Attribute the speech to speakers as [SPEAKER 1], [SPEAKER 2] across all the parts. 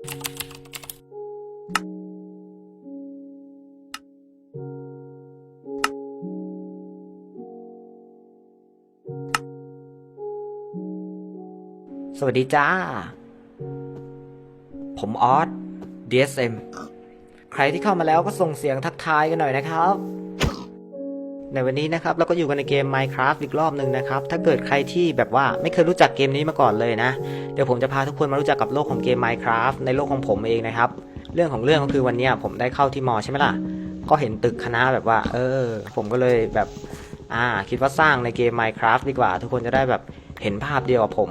[SPEAKER 1] สวัสดีจ้า ผมออส DSM ใครที่เข้ามาแล้วก็ส่งเสียงทักทายกันหน่อยนะครับ ในวันนี้นะครับเราก็อยู่กันในเกม Minecraft อีกรอบหนึ่งนะครับ ถ้าเกิดใครที่แบบว่าไม่เคยรู้จักเกมนี้มาก่อนเลยนะ เดี๋ยวผมจะพาทุกคนมารู้จักกับโลกของเกม Minecraft ในโลกของผมเองนะครับ เรื่องของเรื่องก็คือวันนี้ผมได้เข้าที่มอใช่ไหมล่ะ ก็เห็นตึกคณะแบบว่า เออ ผมก็เลยแบบ อ่า คิดว่าสร้างในเกม Minecraft ดีกว่า ทุกคนจะได้แบบเห็นภาพเดียวกับผม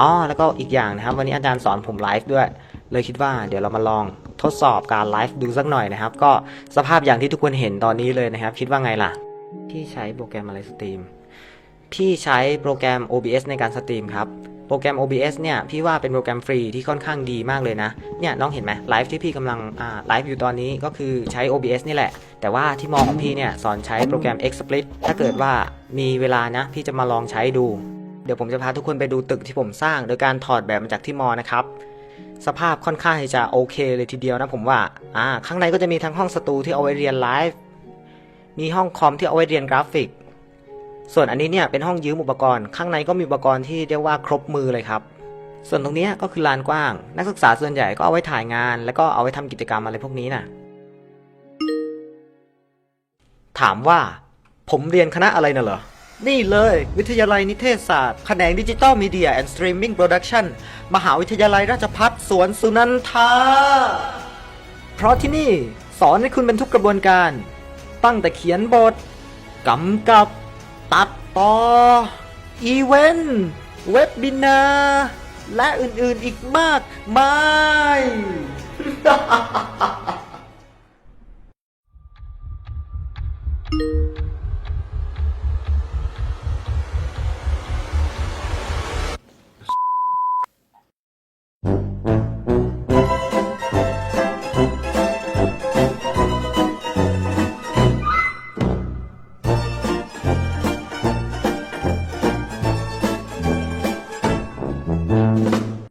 [SPEAKER 1] อ๋อแล้วก็อีกอย่างนะครับ วันนี้อาจารย์สอนผมไลฟ์ด้วย เลยคิดว่าเดี๋ยวเรามาลองทดสอบการไลฟ์ดูสักหน่อยนะครับ ก็สภาพอย่างที่ทุกคนเห็นตอนนี้เลยนะครับ คิดว่าไงล่ะ พี่ใช้โปรแกรมอะไรสตรีม พี่ใช้โปรแกรม OBS ในการสตรีมครับ โปรแกรม OBS เนี่ย พี่ว่าเป็นโปรแกรมฟรีที่ค่อนข้างดีมากเลยนะ เนี่ยน้องเห็นไหมไลฟ์ที่พี่กำลังไลฟ์อยู่ตอนนี้ก็คือใช้ OBS นี่แหละ แต่ว่าที่มอของพี่เนี่ย สอนใช้โปรแกรม XSplit ถ้าเกิดว่ามีเวลานะ พี่จะมาลองใช้ดู เดี๋ยวผมจะพาทุกคนไปดูตึกที่ผมสร้าง โดยการถอดแบบมาจากที่มอนะครับสภาพค่อนข้างจะโอเคเลยทีเดียวนะผมว่า อ่า ข้างในก็จะมีทั้งห้องสตูที่เอาไว้เรียนไลฟ์ มีห้องคอมที่เอาไว้เรียนกราฟิก ส่วนอันนี้เนี่ยเป็นห้องยืมอุปกรณ์ ข้างในก็มีอุปกรณ์ที่เรียกว่าครบมือเลยครับ ส่วนตรงนี้ก็คือลานกว้าง นักศึกษาส่วนใหญ่ก็เอาไว้ถ่ายงาน แล้วก็เอาไว้ทำกิจกรรมอะไรพวกนี้น่ะ ถามว่า ผมเรียนคณะอะไรน่ะเหรอ นี่เลย วิทยาลัยนิเทศศาสตร์ แขนงดิจิตอลมีเดียแอนด์สตรีมมิ่งโปรดักชันมหาวิทยาลัยราชภัฏสวนสุนันทา เพราะที่นี่สอนให้คุณเป็นทุกกระบวนการ ตั้งแต่เขียนบท กำกับ ตัดต่อ อีเวนต์ เว็บบินา และอื่นๆอีกมากมาย Thank you.